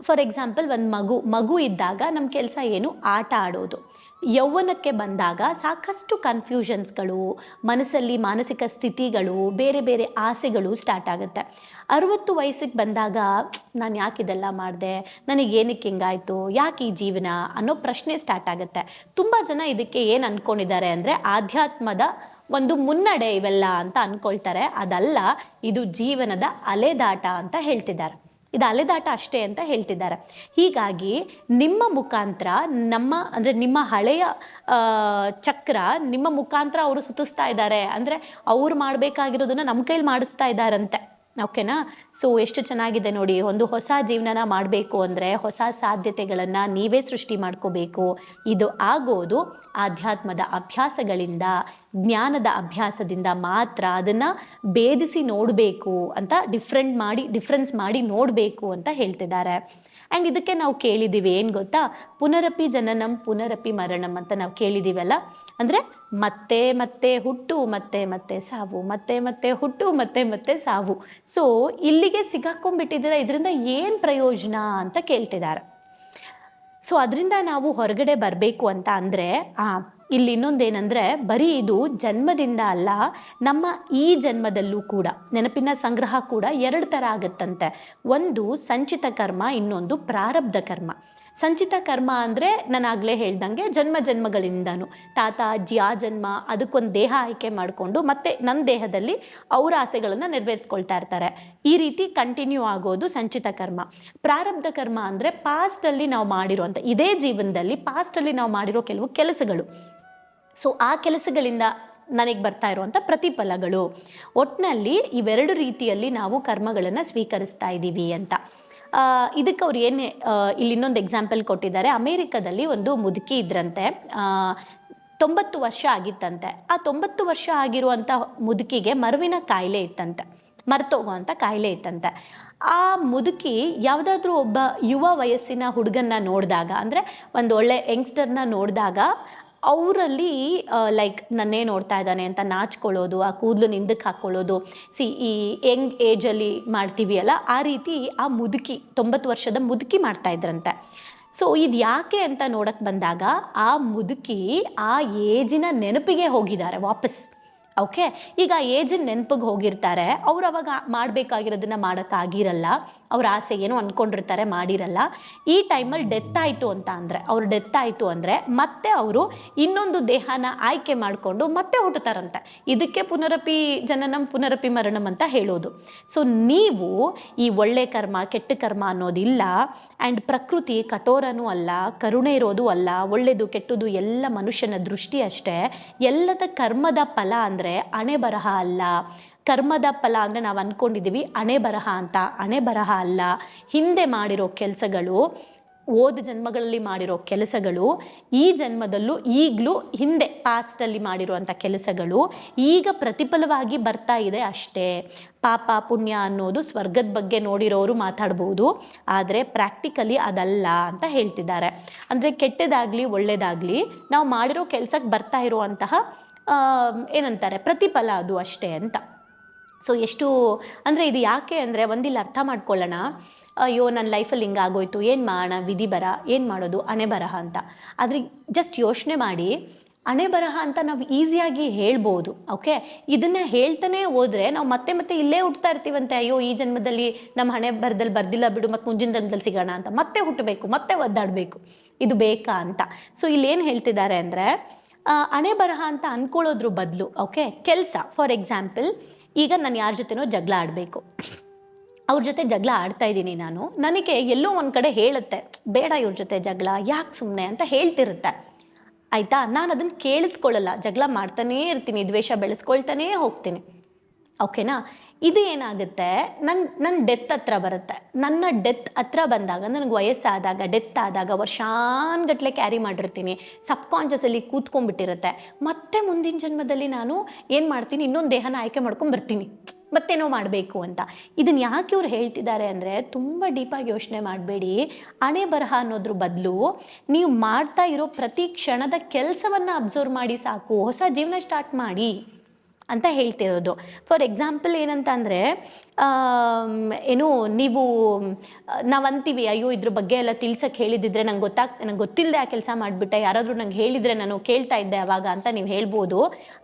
ಫಾರ್ ಎಕ್ಸಾಂಪಲ್ ಒಂದು ಮಗು ಮಗು ಇದ್ದಾಗ ನಮ್ಮ ಕೆಲಸ ಏನು? ಆಟ ಆಡೋದು. ಯೌವನಕ್ಕೆ ಬಂದಾಗ ಸಾಕಷ್ಟು ಕನ್ಫ್ಯೂಷನ್ಸ್ಗಳು ಮನಸ್ಸಲ್ಲಿ ಮಾನಸಿಕ ಸ್ಥಿತಿಗಳು, ಬೇರೆ ಬೇರೆ ಆಸೆಗಳು ಸ್ಟಾರ್ಟ್ ಆಗುತ್ತೆ. ಅರುವತ್ತು ವಯಸ್ಸಿಗೆ ಬಂದಾಗ, ನಾನು ಯಾಕೆ ಇದೆಲ್ಲ ಮಾಡಿದೆ? ನನಗೆ ಏನಕ್ಕೆ ಹಿಂಗಾಯಿತು? ಯಾಕೆ ಈ ಜೀವನ? ಅನ್ನೋ ಪ್ರಶ್ನೆ ಸ್ಟಾರ್ಟ್ ಆಗುತ್ತೆ. ತುಂಬ ಜನ ಇದಕ್ಕೆ ಏನು ಅಂದ್ಕೊಂಡಿದ್ದಾರೆ ಅಂದರೆ ಆಧ್ಯಾತ್ಮದ ಒಂದು ಮುನ್ನಡೆ ಇವೆಲ್ಲ ಅಂತ ಅಂದ್ಕೊಳ್ತಾರೆ ಅದಲ್ಲ, ಇದು ಜೀವನದ ಅಲೆದಾಟ ಅಂತ ಹೇಳ್ತಿದ್ದಾರೆ. ಇದು ಅಲೆದಾಟ ಅಷ್ಟೇ ಅಂತ ಹೇಳ್ತಿದ್ದಾರೆ. ಹೀಗಾಗಿ ನಿಮ್ಮ ಮುಖಾಂತರ ನಮ್ಮ, ಅಂದರೆ ನಿಮ್ಮ ಹಳೆಯ ಚಕ್ರ ನಿಮ್ಮ ಮುಖಾಂತರ ಅವರು ಸುತ್ತಿಸ್ತಾ ಇದ್ದಾರೆ. ಅಂದರೆ ಅವ್ರು ಮಾಡಬೇಕಾಗಿರೋದನ್ನ ನಮ್ಮ ಕೈಲಿ ಮಾಡಿಸ್ತಾ ಇದ್ದಾರಂತೆ. ಓಕೆನಾ? ಸೊ ಎಷ್ಟು ಚೆನ್ನಾಗಿದೆ ನೋಡಿ, ಒಂದು ಹೊಸ ಜೀವನನ ಮಾಡಬೇಕು ಅಂದರೆ ಹೊಸ ಸಾಧ್ಯತೆಗಳನ್ನು ನೀವೇ ಸೃಷ್ಟಿ ಮಾಡ್ಕೋಬೇಕು. ಇದು ಆಗೋದು ಆಧ್ಯಾತ್ಮದ ಅಭ್ಯಾಸಗಳಿಂದ, ಜ್ಞಾನದ ಅಭ್ಯಾಸದಿಂದ ಮಾತ್ರ ಅದನ್ನು ಭೇದಿಸಿ ನೋಡಬೇಕು ಅಂತ ಡಿಫ್ರೆಂಟ್ ಮಾಡಿ ಡಿಫ್ರೆನ್ಸ್ ಮಾಡಿ ನೋಡಬೇಕು ಅಂತ ಹೇಳ್ತಿದ್ದಾರೆ. ಆ್ಯಂಡ್ ಇದಕ್ಕೆ ನಾವು ಕೇಳಿದ್ದೀವಿ ಏನು ಗೊತ್ತಾ? ಪುನರಪಿ ಜನನಂ, ಪುನರಪಿ ಮರಣಂ ಅಂತ ನಾವು ಕೇಳಿದ್ದೀವಲ್ಲ ಅಂದರೆ ಮತ್ತೆ ಮತ್ತೆ ಹುಟ್ಟು, ಮತ್ತೆ ಮತ್ತೆ ಸಾವು, ಮತ್ತೆ ಮತ್ತೆ ಹುಟ್ಟು, ಮತ್ತೆ ಮತ್ತೆ ಸಾವು. ಸೊ ಇಲ್ಲಿಗೆ ಸಿಗಾಕೊಂಡ್ಬಿಟ್ಟಿದ್ದೀರಾ, ಇದರಿಂದ ಏನು ಪ್ರಯೋಜನ ಅಂತ ಕೇಳ್ತಿದ್ದಾರೆ. ಸೊ ಅದರಿಂದ ನಾವು ಹೊರಗಡೆ ಬರಬೇಕು ಅಂತ ಅಂದರೆ ಇಲ್ಲಿ ಇನ್ನೊಂದೇನೆಂದರೆ, ಬರೀ ಇದು ಜನ್ಮದಿಂದ ಅಲ್ಲ, ನಮ್ಮ ಈ ಜನ್ಮದಲ್ಲೂ ಕೂಡ, ನೆನಪಿನ ಸಂಗ್ರಹ ಕೂಡ ಎರಡು ಥರ ಆಗುತ್ತಂತೆ. ಒಂದು ಸಂಚಿತ ಕರ್ಮ, ಇನ್ನೊಂದು ಪ್ರಾರಬ್ಧ ಕರ್ಮ. ಸಂಚಿತ ಕರ್ಮ ಅಂದರೆ ನಾನು ಆಗಲೇ ಹೇಳ್ದಂಗೆ ಜನ್ಮ ಜನ್ಮಗಳಿಂದನೂ. ತಾತ, ಅಜ್ಜಿ, ಆ ಜನ್ಮ, ಅದಕ್ಕೊಂದು ದೇಹ ಆಯ್ಕೆ ಮಾಡಿಕೊಂಡು ಮತ್ತೆ ನನ್ನ ದೇಹದಲ್ಲಿ ಅವರ ಆಸೆಗಳನ್ನು ನೆರವೇರಿಸ್ಕೊಳ್ತಾ ಇರ್ತಾರೆ. ಈ ರೀತಿ ಕಂಟಿನ್ಯೂ ಆಗೋದು ಸಂಚಿತ ಕರ್ಮ. ಪ್ರಾರಬ್ಧ ಕರ್ಮ ಅಂದರೆ ಪಾಸ್ಟಲ್ಲಿ ನಾವು ಮಾಡಿರುವಂಥ ಇದೇ ಜೀವನದಲ್ಲಿ ಪಾಸ್ಟಲ್ಲಿ ನಾವು ಮಾಡಿರೋ ಕೆಲವು ಕೆಲಸಗಳು. ಸೊ ಆ ಕೆಲಸಗಳಿಂದ ನನಗೆ ಬರ್ತಾ ಇರುವಂಥ ಪ್ರತಿಫಲಗಳು. ಒಟ್ಟಿನಲ್ಲಿ ಇವೆರಡು ರೀತಿಯಲ್ಲಿ ನಾವು ಕರ್ಮಗಳನ್ನು ಸ್ವೀಕರಿಸ್ತಾ ಇದ್ದೀವಿ ಅಂತ. ಇದಕ್ಕೆ ಅವ್ರು ಏನು ಇಲ್ಲಿ ಇನ್ನೊಂದು ಎಕ್ಸಾಂಪಲ್ ಕೊಟ್ಟಿದ್ದಾರೆ. ಅಮೇರಿಕದಲ್ಲಿ ಒಂದು ಮುದುಕಿ ಇದ್ರಂತೆ. ತೊಂಬತ್ತು ವರ್ಷ ಆಗಿತ್ತಂತೆ. ಆ ತೊಂಬತ್ತು ವರ್ಷ ಆಗಿರುವಂಥ ಮುದುಕಿಗೆ ಮರುವಿನ ಕಾಯಿಲೆ ಇತ್ತಂತೆ. ಮರ್ತೋಗುವಂಥ ಕಾಯಿಲೆ ಇತ್ತಂತೆ. ಆ ಮುದುಕಿ ಯಾವುದಾದ್ರೂ ಒಬ್ಬ ಯುವ ವಯಸ್ಸಿನ ಹುಡುಗನ್ನ ನೋಡಿದಾಗ, ಅಂದರೆ ಒಂದು ಒಳ್ಳೆ ಯಂಗ್ಸ್ಟರ್ನ ನೋಡಿದಾಗ ಅವರಲ್ಲಿ ಲೈಕ್ ನನ್ನೇ ನೋಡ್ತಾ ಇದ್ದಾನೆ ಅಂತ ನಾಚ್ಕೊಳ್ಳೋದು, ಆ ಕೂದಲು ನಿಂದಕ್ಕೆ ಹಾಕ್ಕೊಳ್ಳೋದು. ಸಿ ಈ ಯಂಗ್ ಏಜಲ್ಲಿ ಮಾಡ್ತೀವಿ ಅಲ್ಲ ಆ ರೀತಿ ಆ ಮುದುಕಿ, ತೊಂಬತ್ತು ವರ್ಷದ ಮುದುಕಿ ಮಾಡ್ತಾ ಇದ್ರಂತೆ. ಸೊ ಇದು ಯಾಕೆ ಅಂತ ನೋಡಕ್ಕೆ ಬಂದಾಗ, ಆ ಮುದುಕಿ ಆ ಏಜಿನ ನೆನಪಿಗೆ ಹೋಗಿದ್ದಾರೆ ವಾಪಸ್. ಓಕೆ ಈಗ ಏಜ್ ನೆನಪಿಗೆ ಹೋಗಿರ್ತಾರೆ. ಅವ್ರು ಅವಾಗ ಮಾಡಬೇಕಾಗಿರೋದನ್ನ ಮಾಡೋಕ್ಕಾಗಿರಲ್ಲ ಅವ್ರ ಆಸೆ ಏನೋ ಅಂದ್ಕೊಂಡಿರ್ತಾರೆ ಮಾಡಿರಲ್ಲ. ಈ ಟೈಮಲ್ಲಿ ಡೆತ್ ಆಯಿತು ಅಂತ ಅಂದರೆ, ಅವ್ರು ಡೆತ್ ಆಯಿತು ಅಂದರೆ ಮತ್ತೆ ಅವರು ಇನ್ನೊಂದು ದೇಹನ ಆಯ್ಕೆ ಮಾಡಿಕೊಂಡು ಮತ್ತೆ ಹುಟ್ಟುತ್ತಾರಂತೆ ಇದಕ್ಕೆ ಪುನರಪಿ ಜನನಂ, ಪುನರಪಿ ಮರಣಂ ಅಂತ ಹೇಳೋದು. ಸೊ ನೀವು ಈ ಒಳ್ಳೆ ಕರ್ಮ, ಕೆಟ್ಟ ಕರ್ಮ ಅನ್ನೋದಿಲ್ಲ. ಆ್ಯಂಡ್ ಪ್ರಕೃತಿ ಕಠೋರನೂ ಅಲ್ಲ, ಕರುಣೆ ಇರೋದು ಅಲ್ಲ ಒಳ್ಳೆಯದು ಕೆಟ್ಟದು ಎಲ್ಲ ಮನುಷ್ಯನ ದೃಷ್ಟಿ ಅಷ್ಟೇ. ಎಲ್ಲದ ಕರ್ಮದ ಫಲ ಅಂದರೆ ಹಣೆ ಬರಹ ಅಲ್ಲ. ಕರ್ಮದ ಫಲ ಅಂದರೆ ನಾವು ಅಂದ್ಕೊಂಡಿದ್ದೀವಿ ಹಣೆ ಬರಹ ಅಂತ. ಹಣೆ ಬರಹ ಅಲ್ಲ. ಹಿಂದೆ ಮಾಡಿರೋ ಕೆಲಸಗಳು, ಓದ್ ಜನ್ಮಗಳಲ್ಲಿ ಮಾಡಿರೋ ಕೆಲಸಗಳು, ಈ ಜನ್ಮದಲ್ಲೂ ಈಗಲೂ ಹಿಂದೆ ಪಾಸ್ಟಲ್ಲಿ ಮಾಡಿರುವಂಥ ಕೆಲಸಗಳು ಈಗ ಪ್ರತಿಫಲವಾಗಿ ಬರ್ತಾ ಇದೆ ಅಷ್ಟೇ. ಪಾಪ, ಪುಣ್ಯ ಅನ್ನೋದು ಸ್ವರ್ಗದ ಬಗ್ಗೆ ನೋಡಿರೋರು ಮಾತಾಡ್ಬೋದು, ಆದರೆ ಪ್ರಾಕ್ಟಿಕಲಿ ಅದಲ್ಲ ಅಂತ ಹೇಳ್ತಿದ್ದಾರೆ. ಅಂದರೆ ಕೆಟ್ಟದಾಗಲಿ ಒಳ್ಳೆಯದಾಗಲಿ ನಾವು ಮಾಡಿರೋ ಕೆಲಸಕ್ಕೆ ಬರ್ತಾ ಇರುವಂತಹ ಏನಂತಾರೆ, ಪ್ರತಿಫಲ ಅದು ಅಷ್ಟೇ ಅಂತ. ಸೊ ಎಷ್ಟು, ಅಂದರೆ ಇದು ಯಾಕೆ ಅಂದರೆ ಒಂದಿಲ್ಲ, ಅರ್ಥ ಮಾಡ್ಕೊಳ್ಳೋಣ. ಅಯ್ಯೋ ನನ್ನ ಲೈಫಲ್ಲಿ ಹಿಂಗಾಗೋಯ್ತು ಏನು ಮಾಡೋಣ, ವಿಧಿ ಬರ, ಏನು ಮಾಡೋದು ಅಣೆ ಬರಹ ಅಂತ. ಆದರೆ ಜಸ್ಟ್ ಯೋಚನೆ ಮಾಡಿ ಹಣೆ ಬರಹ ಅಂತ ನಾವು ಈಸಿಯಾಗಿ ಹೇಳ್ಬೋದು ಓಕೆ ಇದನ್ನು ಹೇಳ್ತಾನೆ ಹೋದರೆ ನಾವು ಮತ್ತೆ ಮತ್ತೆ ಇಲ್ಲೇ ಹುಟ್ತಾ ಇರ್ತೀವಂತೆ. ಅಯ್ಯೋ, ಈ ಜನ್ಮದಲ್ಲಿ ನಮ್ಮ ಹಣೆ ಬರದಲ್ಲಿ ಬರ್ದಿಲ್ಲ ಬಿಡು, ಮತ್ತು ಮುಂಜಿನ ಜನ್ಮದಲ್ಲಿ ಸಿಗೋಣ ಅಂತ. ಮತ್ತೆ ಹುಟ್ಟಬೇಕು ಮತ್ತೆ ಒದ್ದಾಡಬೇಕು. ಇದು ಬೇಕಾ ಅಂತ. ಸೊ ಇಲ್ಲೇನು ಹೇಳ್ತಿದ್ದಾರೆ ಅಂದರೆ ಹಣೆ ಬರಹ ಅಂತ ಅಂದ್ಕೊಳ್ಳೋದ್ರ ಬದಲು ಓಕೆ ಕೆಲಸ ಫಾರ್ ಎಕ್ಸಾಂಪಲ್ ಈಗ ನಾನು ಯಾರ ಜೊತೆನೋ ಜಗಳ ಆಡಬೇಕು. ಅವ್ರ ಜೊತೆ ಜಗಳ ಆಡ್ತಾ ಇದ್ದೀನಿ ನಾನು. ನನಗೆ ಎಲ್ಲೋ ಒಂದು ಕಡೆ ಹೇಳುತ್ತೆ, ಬೇಡ ಇವ್ರ ಜೊತೆ ಜಗಳ, ಯಾಕೆ ಸುಮ್ಮನೆ ಅಂತ ಹೇಳ್ತಿರುತ್ತೆ. ಆಯಿತಾ? ನಾನು ಅದನ್ನು ಕೇಳಿಸ್ಕೊಳ್ಳಲ್ಲ, ಜಗಳ ಮಾಡ್ತಾನೇ ಇರ್ತೀನಿ, ದ್ವೇಷ ಬೆಳೆಸ್ಕೊಳ್ತಾನೇ ಹೋಗ್ತೀನಿ. ಓಕೆನಾ ಇದು ಏನಾಗುತ್ತೆ ನನ್ನ ನನ್ನ ಡೆತ್ ಹತ್ರ ಬರುತ್ತೆ. ನನ್ನ ಡೆತ್ ಹತ್ರ ಬಂದಾಗ, ನನಗೆ ವಯಸ್ಸಾದಾಗ ಡೆತ್ ಆದಾಗ ವರ್ಷಾನ್ಗಟ್ಲೆ ಕ್ಯಾರಿ ಮಾಡಿರ್ತೀನಿ. ಸಬ್ಕಾನ್ಷಿಯಸಲ್ಲಿ ಕೂತ್ಕೊಂಡ್ಬಿಟ್ಟಿರುತ್ತೆ. ಮತ್ತೆ ಮುಂದಿನ ಜನ್ಮದಲ್ಲಿ ನಾನು ಏನು ಮಾಡ್ತೀನಿ? ಇನ್ನೊಂದು ದೇಹನ ಆಯ್ಕೆ ಮಾಡ್ಕೊಂಡ್ಬರ್ತೀನಿ ಮತ್ತೇನೋ ಮಾಡಬೇಕು ಅಂತ. ಇದನ್ನು ಯಾಕೆ ಇವ್ರು ಹೇಳ್ತಿದ್ದಾರೆ ಅಂದರೆ, ತುಂಬ ಡೀಪಾಗಿ ಯೋಚನೆ ಮಾಡಬೇಡಿ. ಹಣೆ ಬರಹ ಅನ್ನೋದ್ರ ಬದಲು ನೀವು ಮಾಡ್ತಾ ಇರೋ ಪ್ರತಿ ಕ್ಷಣದ ಕೆಲಸವನ್ನು ಅಬ್ಸರ್ವ್ ಮಾಡಿ ಸಾಕು. ಹೊಸ ಜೀವನ ಸ್ಟಾರ್ಟ್ ಮಾಡಿ. ಅಂತ ಹೇಳ್ತಿರೋದು. ಫಾರ್ ಎಕ್ಸಾಂಪಲ್ ಏನಂತ ಅಂದರೆ ಏನು, ನೀವು ನಾವು ಅಂತೀವಿ ಅಯ್ಯೋ, ಇದ್ರ ಬಗ್ಗೆ ಎಲ್ಲ ತಿಳ್ಸಕ್ಕೆ ಹೇಳಿದಿದ್ರೆ ನಂಗೆ ಗೊತ್ತಾಗ್, ನಂಗೆ ಗೊತ್ತಿಲ್ಲದೆ ಆ ಕೆಲಸ ಮಾಡಿಬಿಟ್ಟೆ. ಯಾರಾದರೂ ನಂಗೆ ಹೇಳಿದರೆ ನಾನು ಕೇಳ್ತಾ ಇದ್ದೆ ಅವಾಗ ಅಂತ ನೀವು ಹೇಳ್ಬೋದು.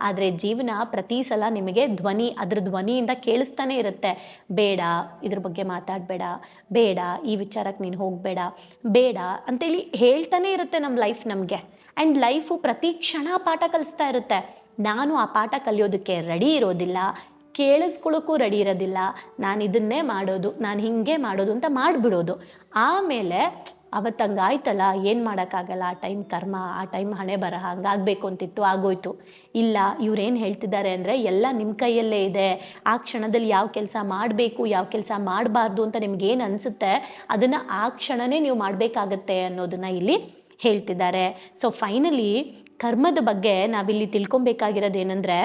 ಆದರೆ ಜೀವನ ಪ್ರತಿ ಸಲ ನಿಮಗೆ ಧ್ವನಿ, ಅದ್ರ ಧ್ವನಿಯಿಂದ ಕೇಳಿಸ್ತಾನೆ ಇರುತ್ತೆ. ಬೇಡ, ಇದ್ರ ಬಗ್ಗೆ ಮಾತಾಡಬೇಡ. ಬೇಡ, ಈ ವಿಚಾರಕ್ಕೆ ನೀನು ಹೋಗಬೇಡ. ಬೇಡ ಅಂತೇಳಿ ಹೇಳ್ತಾನೆ ಇರುತ್ತೆ ನಮ್ಮ ಲೈಫ್ ನಮಗೆ. ಆ್ಯಂಡ್ ಲೈಫು ಪ್ರತಿ ಕ್ಷಣ ಪಾಠ ಕಲಿಸ್ತಾ ಇರುತ್ತೆ. ನಾನು ಆ ಪಾಠ ಕಲಿಯೋದಕ್ಕೆ ರೆಡಿ ಇರೋದಿಲ್ಲ, ಕೇಳಿಸ್ಕೊಳ್ಳೋಕ್ಕೂ ರೆಡಿ ಇರೋದಿಲ್ಲ, ನಾನು ಇದನ್ನೇ ಮಾಡೋದು, ನಾನು ಹಿಂಗೆ ಮಾಡೋದು ಅಂತ ಮಾಡಿಬಿಡೋದು. ಆಮೇಲೆ ಅವತ್ತು ಹಂಗಾಯ್ತಲ್ಲ ಏನು ಮಾಡೋಕ್ಕಾಗಲ್ಲ, ಆ ಟೈಮ್ ಕರ್ಮ, ಆ ಟೈಮ್ ಹಣೆ ಬರ ಹಂಗಾಗಬೇಕು ಅಂತಿತ್ತು, ಆಗೋಯ್ತು. ಇಲ್ಲ ಇವ್ರೇನು ಹೇಳ್ತಿದ್ದಾರೆ ಅಂದರೆ, ಎಲ್ಲ ನಿಮ್ಮ ಕೈಯಲ್ಲೇ ಇದೆ, ಆ ಕ್ಷಣದಲ್ಲಿ ಯಾವ ಕೆಲಸ ಮಾಡಬೇಕು, ಯಾವ ಕೆಲಸ ಮಾಡಬಾರ್ದು ಅಂತ ನಿಮ್ಗೇನು ಅನಿಸುತ್ತೆ, ಅದನ್ನು ಆ ಕ್ಷಣನೇ ನೀವು ಮಾಡಬೇಕಾಗತ್ತೆ ಅನ್ನೋದನ್ನು ಇಲ್ಲಿ ಹೇಳ್ತಿದ್ದಾರೆ. ಸೊ ಫೈನಲಿ ಕರ್ಮದ ಬಗ್ಗೆ ನಾವಿಲ್ಲಿ ತಿಳ್ಕೊಬೇಕಾಗಿರೋದು ಏನಂದರೆ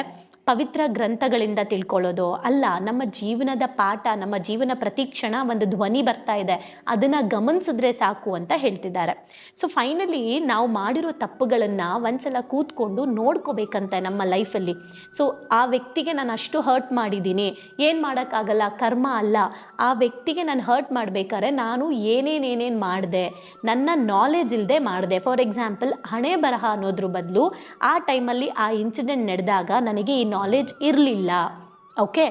ಪವಿತ್ರ ಗ್ರಂಥಗಳಿಂದ ತಿಳ್ಕೊಳ್ಳೋದು ಅಲ್ಲ, ನಮ್ಮ ಜೀವನದ ಪಾಠ, ನಮ್ಮ ಜೀವನ ಪ್ರತಿ ಕ್ಷಣ ಒಂದು ಧ್ವನಿ ಬರ್ತಾ ಇದೆ. ಅದನ್ನು ಗಮನಿಸಿದ್ರೆ ಸಾಕು ಅಂತ ಹೇಳ್ತಿದ್ದಾರೆ. ಸೊ ಫೈನಲಿ ನಾವು ಮಾಡಿರೋ ತಪ್ಪುಗಳನ್ನು ಒಂದ್ಸಲ ಕೂತ್ಕೊಂಡು ನೋಡ್ಕೋಬೇಕಂತೆ ನಮ್ಮ ಲೈಫಲ್ಲಿ. ಸೊ ಆ ವ್ಯಕ್ತಿಗೆ ನಾನು ಅಷ್ಟು ಹರ್ಟ್ ಮಾಡಿದ್ದೀನಿ. ಏನು ಮಾಡೋಕ್ಕಾಗಲ್ಲ? ಕರ್ಮ ಅಲ್ಲ. ಆ ವ್ಯಕ್ತಿಗೆ ನಾನು ಹರ್ಟ್ ಮಾಡಬೇಕಾದ್ರೆ ನಾನು ಏನೇನೇನೇನು ಮಾಡಿದೆ? ನನ್ನ ನಾಲೆಜ್ ಇಲ್ಲದೆ ಮಾಡಿದೆ. ಫಾರ್ ಎಕ್ಸಾಂಪಲ್ ಹಣೆ ಬರಹ ಅನ್ನೋದ್ರ ಬದಲು ಆ ಟೈಮಲ್ಲಿ ಆ ಇನ್ಸಿಡೆಂಟ್ ನಡೆದಾಗ ನನಗೆ ಈ ನಾಲೆಜ್ ಇರಲಿಲ್ಲ. ಓಕೆ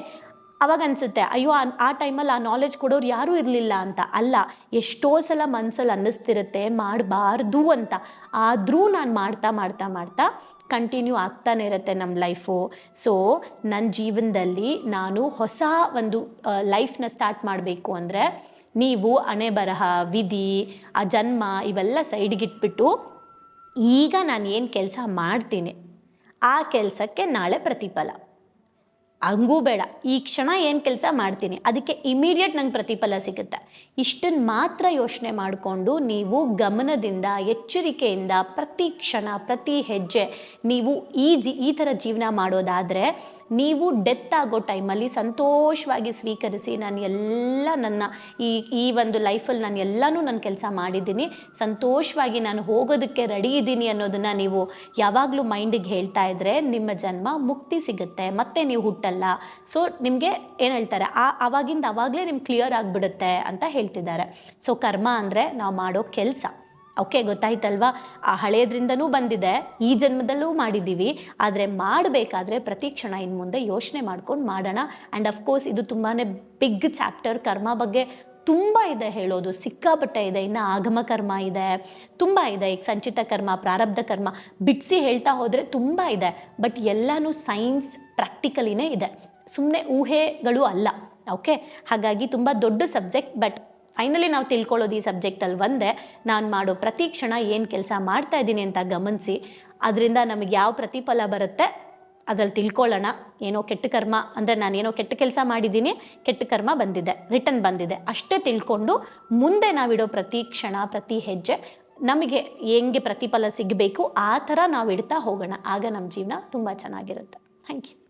ಅವಾಗ ಅನಿಸುತ್ತೆ, ಅಯ್ಯೋ, ಆ ಟೈಮಲ್ಲಿ ಆ ನಾಲೆಜ್ ಕೊಡೋರು ಯಾರೂ ಇರಲಿಲ್ಲ ಅಂತ. ಅಲ್ಲ, ಎಷ್ಟೋ ಸಲ ಮನಸ್ಸಲ್ಲಿ ಅನ್ನಿಸ್ತಿರುತ್ತೆ, ಮಾಡಬಾರ್ದು ಅಂತ. ಆದರೂ ನಾನು ಮಾಡ್ತಾ ಮಾಡ್ತಾ ಮಾಡ್ತಾ ಕಂಟಿನ್ಯೂ ಆಗ್ತಾನೆ ಇರುತ್ತೆ ನಮ್ಮ ಲೈಫು ಸೊ ನನ್ನ ಜೀವನದಲ್ಲಿ ನಾನು ಹೊಸ ಒಂದು ಲೈಫ್ನ ಸ್ಟಾರ್ಟ್ ಮಾಡಬೇಕು ಅಂದರೆ ನೀವು ಹಣೆ ಬರಹ, ವಿಧಿ, ಆ ಜನ್ಮ ಇವೆಲ್ಲ ಸೈಡ್ಗಿಟ್ಬಿಟ್ಟು ಈಗ ನಾನು ಏನು ಕೆಲಸ ಮಾಡ್ತೀನಿ ಆ ಕೆಲಸಕ್ಕೆ ನಾಳೆ ಪ್ರತಿಫಲ. ಹಂಗೂ ಬೇಡ. ಈ ಕ್ಷಣ ಏನು ಕೆಲಸ ಮಾಡ್ತೀನಿ. ಅದಕ್ಕೆ ಇಮಿಡಿಯೇಟ್ ನಂಗೆ ಪ್ರತಿಫಲ ಸಿಗುತ್ತೆ. ಇಷ್ಟನ್ನು ಮಾತ್ರ ಯೋಚನೆ ಮಾಡಿಕೊಂಡು ನೀವು ಗಮನದಿಂದ, ಎಚ್ಚರಿಕೆಯಿಂದ ಪ್ರತಿ ಕ್ಷಣ, ಪ್ರತಿ ಹೆಜ್ಜೆ ನೀವು ಈ ಜಿ, ಈ ಥರ ಜೀವನ ಮಾಡೋದಾದರೆ ನೀವು ಡೆತ್ ಆಗೋ ಟೈಮಲ್ಲಿ ಸಂತೋಷವಾಗಿ ಸ್ವೀಕರಿಸಿ ನಾನು ಎಲ್ಲ ನನ್ನ ಈ ಈ ಒಂದು ಲೈಫಲ್ಲಿ ನಾನು ಎಲ್ಲನೂ ನನ್ನ ಕೆಲಸ ಮಾಡಿದ್ದೀನಿ. ಸಂತೋಷವಾಗಿ ನಾನು ಹೋಗೋದಕ್ಕೆ ರೆಡಿ ಇದ್ದೀನಿ ಅನ್ನೋದನ್ನು ನೀವು ಯಾವಾಗಲೂ ಮೈಂಡಿಗೆ ಹೇಳ್ತಾ ಇದ್ದರೆ ನಿಮ್ಮ ಜನ್ಮ ಮುಕ್ತಿ ಸಿಗುತ್ತೆ. ಮತ್ತೆ ನೀವು ಹುಟ್ಟಲ್ಲ. ಸೊ ನಿಮಗೆ ಏನು ಹೇಳ್ತಾರೆ? ಆ ಅವಾಗಿಂದ ಅವಾಗಲೇ ನಿಮ್ಗೆ ಕ್ಲಿಯರ್ ಆಗಿಬಿಡುತ್ತೆ ಅಂತ ಹೇಳ್ತಿದ್ದಾರೆ. ಸೊ ಕರ್ಮ ಅಂದರೆ ನಾವು ಮಾಡೋ ಕೆಲಸ. ಓಕೆ ಗೊತ್ತಾಯ್ತಲ್ವಾ? ಆ ಹಳೆಯದ್ರಿಂದನೂ ಬಂದಿದೆ, ಈ ಜನ್ಮದಲ್ಲೂ ಮಾಡಿದ್ದೀವಿ ಆದರೆ ಮಾಡಬೇಕಾದ್ರೆ ಪ್ರತಿ ಕ್ಷಣ ಇನ್ನು ಮುಂದೆ ಯೋಚನೆ ಮಾಡ್ಕೊಂಡು ಮಾಡೋಣ. ಆ್ಯಂಡ್ ಅಫ್ಕೋರ್ಸ್ ಇದು ತುಂಬಾ ಬಿಗ್ ಚಾಪ್ಟರ್ ಕರ್ಮ ಬಗ್ಗೆ ತುಂಬ ಇದೆ ಹೇಳೋದು. ಸಿಕ್ಕಾಪಟ್ಟೆ ಇದೆ. ಇನ್ನು ಆಗಮ ಕರ್ಮ ಇದೆ. ತುಂಬ ಇದೆ. ಈಗ ಸಂಚಿತ ಕರ್ಮ, ಪ್ರಾರಬ್ಧ ಕರ್ಮ ಬಿಡಿಸಿ ಹೇಳ್ತಾ ಹೋದರೆ ತುಂಬ ಇದೆ. ಬಟ್ ಎಲ್ಲನೂ ಸೈನ್ಸ್ ಪ್ರಾಕ್ಟಿಕಲಿನೇ ಇದೆ. ಸುಮ್ಮನೆ ಊಹೆಗಳು ಅಲ್ಲ. ಓಕೆ ಹಾಗಾಗಿ ತುಂಬ ದೊಡ್ಡ ಸಬ್ಜೆಕ್ಟ್ ಬಟ್ ಫೈನಲಿ ನಾವು ತಿಳ್ಕೊಳ್ಳೋದು ಈ ಸಬ್ಜೆಕ್ಟಲ್ಲಿ ಒಂದೇ, ನಾನು ಮಾಡೋ ಪ್ರತಿ ಕ್ಷಣ ಏನು ಕೆಲಸ ಮಾಡ್ತಾ ಇದ್ದೀನಿ ಅಂತ ಗಮನಿಸಿ, ಅದರಿಂದ ನಮಗೆ ಯಾವ ಪ್ರತಿಫಲ ಬರುತ್ತೆ ಅದರಲ್ಲಿ ತಿಳ್ಕೊಳ್ಳೋಣ. ಏನೋ ಕೆಟ್ಟ ಕರ್ಮ, ಅಂದರೆ ನಾನು ಏನೋ ಕೆಟ್ಟ ಕೆಲಸ ಮಾಡಿದ್ದೀನಿ, ಕೆಟ್ಟ ಕರ್ಮ ಬಂದಿದೆ ರಿಟರ್ನ್ ಬಂದಿದೆ. ಅಷ್ಟೇ ತಿಳ್ಕೊಂಡು ಮುಂದೆ ನಾವಿಡೋ ಪ್ರತಿ ಕ್ಷಣ, ಪ್ರತಿ ಹೆಜ್ಜೆ ನಮಗೆ ಹೆಂಗೆ ಪ್ರತಿಫಲ ಸಿಗಬೇಕು, ಆ ಥರ ನಾವು ಇಡ್ತಾ ಹೋಗೋಣ. ಆಗ ನಮ್ಮ ಜೀವನ ತುಂಬ ಚೆನ್ನಾಗಿರುತ್ತೆ. Thank you